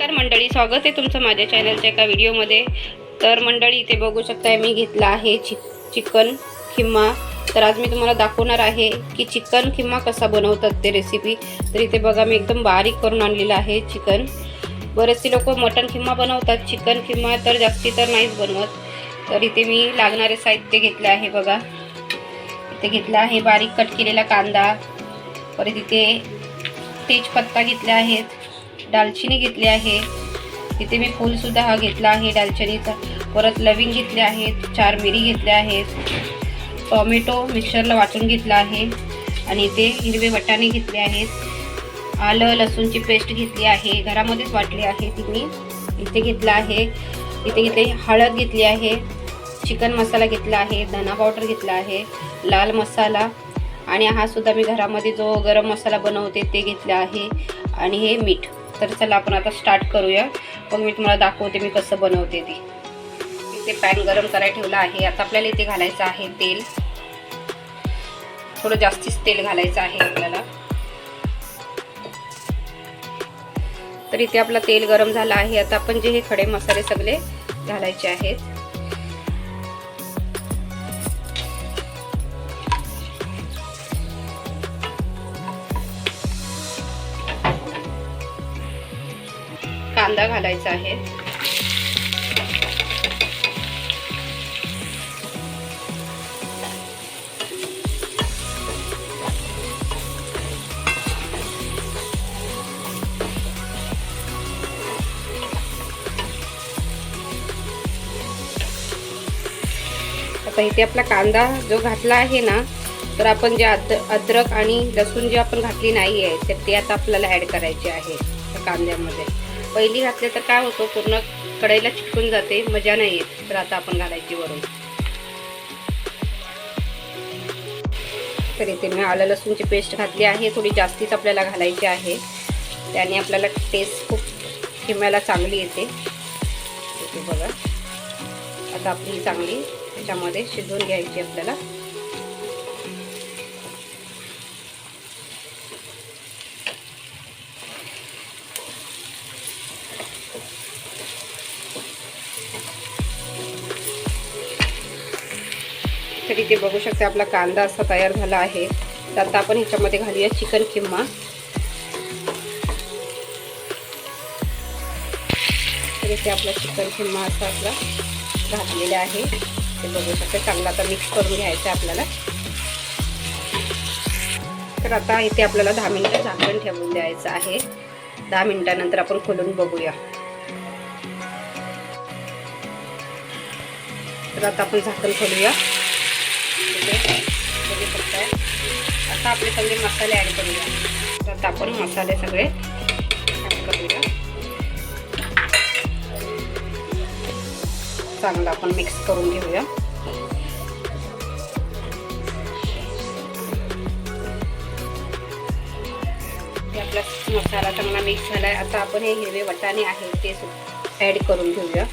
नमस्कार मंडळी स्वागत आहे तुमचं माझ्या चॅनलच्या एका व्हिडिओमध्ये तर मंडळी इथे बघू शकताय मी घेतला आहे चिक चिकन किंवा तर आज मी तुम्हाला दाखवणार आहे की चिकन किंवा कसा बनवतात ते रेसिपी तर इथे बघा मी एकदम बारीक करून आणलेलं आहे चिकन. बरेचसे लोक मटन किंवा बनवतात. चिकन किंवा तर जास्ती तर नाहीच बनवत. तर इथे मी लागणारे साहित्य घेतले आहे बघा. इथे घेतलं आहे बारीक कट केलेला कांदा. परत इथे तेजपत्ता घेतला आहेत दालचिनी घेतली आहे. इथे मी फूलसुद्धा हा घेतला आहे. दालचिनीचा परत लविंग घेतले आहेत. चार मिरी घेतल्या आहेत. टॉमॅटो मिक्सरला वाटून घेतला आहे. आणि इथे हिरवे वटाणे घेतले आहेत. आलं लसूणची पेस्ट घेतली आहे. घरामध्येच वाटली आहे ती मी. इथे घेतला आहे. इथे घेतले हळद घेतली आहे. चिकन मसाला घेतला आहे. धना पावडर घेतला आहे. लाल मसाला. आणि हा सुद्धा मी घरामध्ये जो गरम मसाला बनवते ते घेतला आहे. आणि हे मीठ. तर चला आपण आता स्टार्ट करूया. मग मी तुम्हाला दाखवते मी कसं बनवते ते. इथे पॅन गरम करायला ठेवला आहे. आता आपल्याला इथे घालायचं आहे तेल. थोडं जास्तीच तेल घालायचं आहे आपल्याला. तर इथे आपलं तेल गरम झालं आहे. आता आपण जे हे खडे मसाले सगळे घालायचे आहेत. कांदा घालायचा आहे. आता इथे आपला कांदा जो घातला आहे ना तर आपण जे अद अद्रक आणि लसूण जे आपण घातली नाही आहे तर ते आता आपल्याला ॲड करायचे आहे त्या कांद्यामध्ये. पहिली घातले तर काय होतं पूर्ण कढईला चिटकून जाते मजा नाही येत. तर आता आपण घालायची वरून तर इथे मी आलं लसूणची पेस्ट घातली आहे थोडी जास्तीच आपल्याला घालायची आहे. त्याने आपल्याला टेस्ट खूप किम्याला चांगली येते. बघा. आता आपली चांगली त्याच्यामध्ये शिजवून घ्यायची आपल्याला. तर ते बघू शकते. आपला कांदा असा तयार झाला आहे. तर आता आपण ह्याच्यामध्ये घालूया चिकन किंमा तर इथे आपला चिकन किम्मा असा आपला घातलेला आहे. ते बघू शकते. चांगला आता मिक्स करून घ्यायचं आहे आपल्याला. तर आता इथे आपल्याला दहा मिनटं झाकण ठेवून द्यायचं आहे. दहा मिनटानंतर आपण खोलून बघूया. तर आता आपण झाकण खोलूया. बघू शकताय आता आपले सगळे मसाले ॲड करूया. तर आता आपण मसाले सगळे ॲड करूया. चांगलं आपण मिक्स करून घेऊया. आपला मसाला चांगला मिक्स झाला आहे आता आपण हे हिरवे वटाणे आहेत ते ॲड करून घेऊया.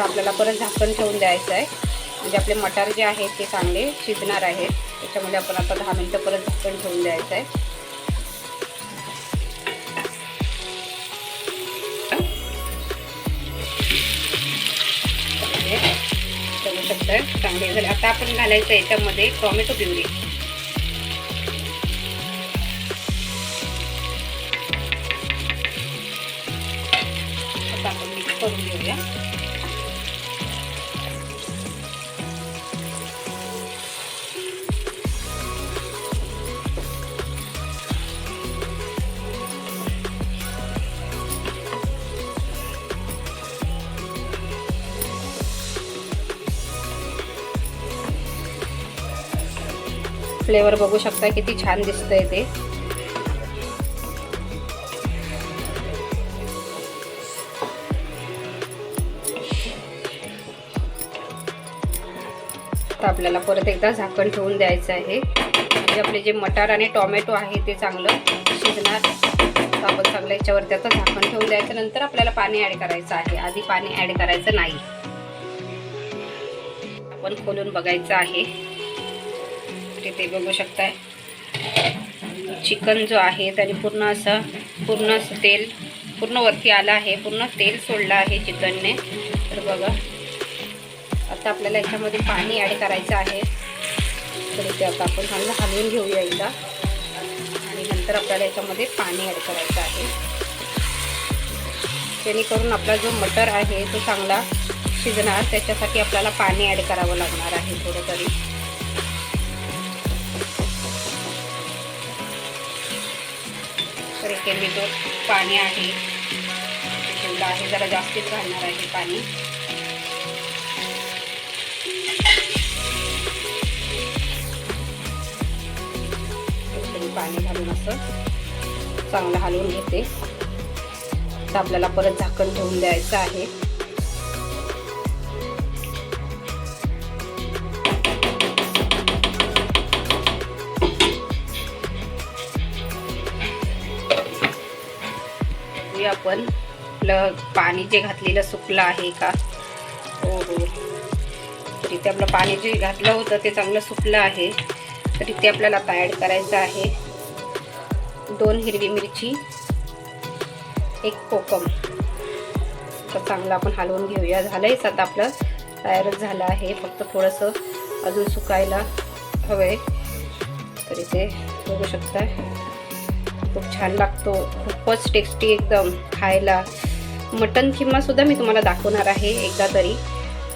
आता आपल्याला परत झाकण ठेवून द्यायचं आहे. म्हणजे आपले मटार जे आहेत ते चांगले शिजणार आहेत. त्याच्यामध्ये आपण आता दहा मिनटं परत झाकण ठेवून द्यायचं आहे. चांगले झाले. आता आपण घालायचं याच्यामध्ये टॉमॅटो प्युरी. आता आपण मिक्स करून घेऊया. फ्लेवर बघू शकता किती छान दिसतंय ते. तर आपल्याला परत एकदा झाकण ठेवून द्यायचं आहे. म्हणजे आपले जे मटार आणि टोमॅटो आहे ते चांगलं शिजणार. तर आपण चांगलं याच्यावरती आता झाकण ठेवून द्यायचं. नंतर आपल्याला पाणी ॲड करायचं आहे. आधी पाणी ॲड करायचं नाही. आपण खोलून बघायचं आहे. तिथे बघू शकताय. चिकन जो आहे त्याने पूर्ण असं पूर्ण असं तेल पूर्ण वरती आलं आहे पूर्ण तेल सोडलं आहे चिकनने. तर बघा आता आपल्याला याच्यामध्ये पाणी ॲड करायचं आहे. तर ते आता आपण चांगलं हलवून घेऊया एकदा. आणि नंतर आपल्याला याच्यामध्ये पाणी ॲड करायचं आहे. जेणेकरून आपला जो मटर आहे तो चांगला शिजणार त्याच्यासाठी आपल्याला पाणी ॲड करावं लागणार आहे थोडं तरी. इथे मी जो पाणी आहे. ठेवलं आहे जरा जास्तीच घालणार आहे पाणी. पाणी घालून असं चांगलं हलवून घेते. तर आपल्याला परत झाकण ठेवून द्यायचं आहे. आपण. आपलं पाणी जे घातलेलं सुकलं आहे का? हो हो तर इथे आपलं पाणी जे घातलं होतं ते चांगलं सुकलं आहे. तर इथे आपल्याला आता ॲड करायचं आहे. दोन हिरवी मिरची एक कोकम. तर चांगलं आपण हलवून घेऊया. झालंयच आता आपलं तयारच झालं आहे. फक्त थोडंसं अजून सुकायला हवं आहे तर इथे बघू शकता खूप छान लागतो. खूपच टेस्टी एकदम खायला. मटन खिम्मासुद्धा मी तुम्हाला दाखवणार आहे एकदा तरी.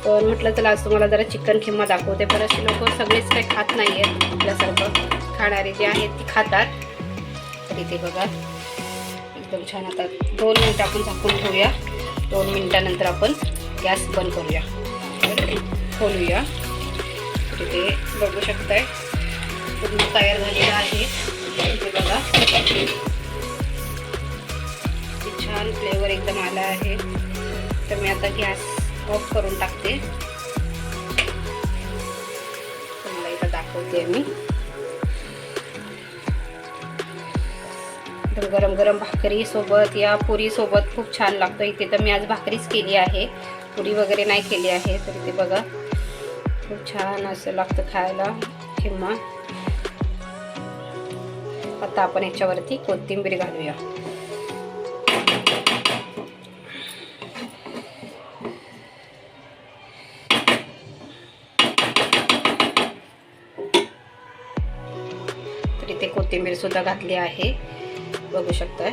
पण म्हटलं तर आज तुम्हाला जरा चिकन खिम्मा दाखवते. बरेचसे लोक सगळेच काही खात नाही आहेत आपल्यासारखं. खाणारे जे आहेत ती खातात. तर इथे बघा. एकदम छान आता दोन मिनटं आपण झाकून ठेवूया. दोन मिनटानंतर आपण गॅस बंद करूया. खोलूया. तिथे बघू शकताय. पूर्ण तयार झालेलं आहे. इथे बघा छान फ्लेवर एकदम आला आहे. तर मी आता गॅस ऑफ करून टाकते. तुम्हाला इथं दाखवते मी. तर गरम गरम भाकरी सोबत या पुरी सोबत खूप छान लागतं इथे तर मी आज भाकरीच केली आहे. पुरी वगैरे नाही केली आहे तर इथे बघा. खूप छान असं लागतं खायला. किंवा आता आपण याच्यावरती कोथिंबीर घालूया. तर इथे कोथिंबीर सुद्धा घातली आहे. बघू शकताय.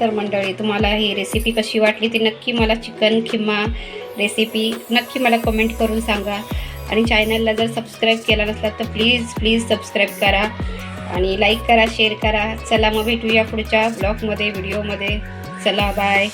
तर मंडळी तुम्हाला ही रेसिपी कशी वाटली ती नक्की मला चिकन किंवा रेसिपी नक्की मला कमेंट करून सांगा. आणि चॅनलला जर सबस्क्राईब केला नसला तर प्लीज प्लीज सबस्क्राईब करा. आणि लाईक करा शेअर करा. चला मग भेटूया पुढच्या ब्लॉगमध्ये व्हिडिओमध्ये चला बाय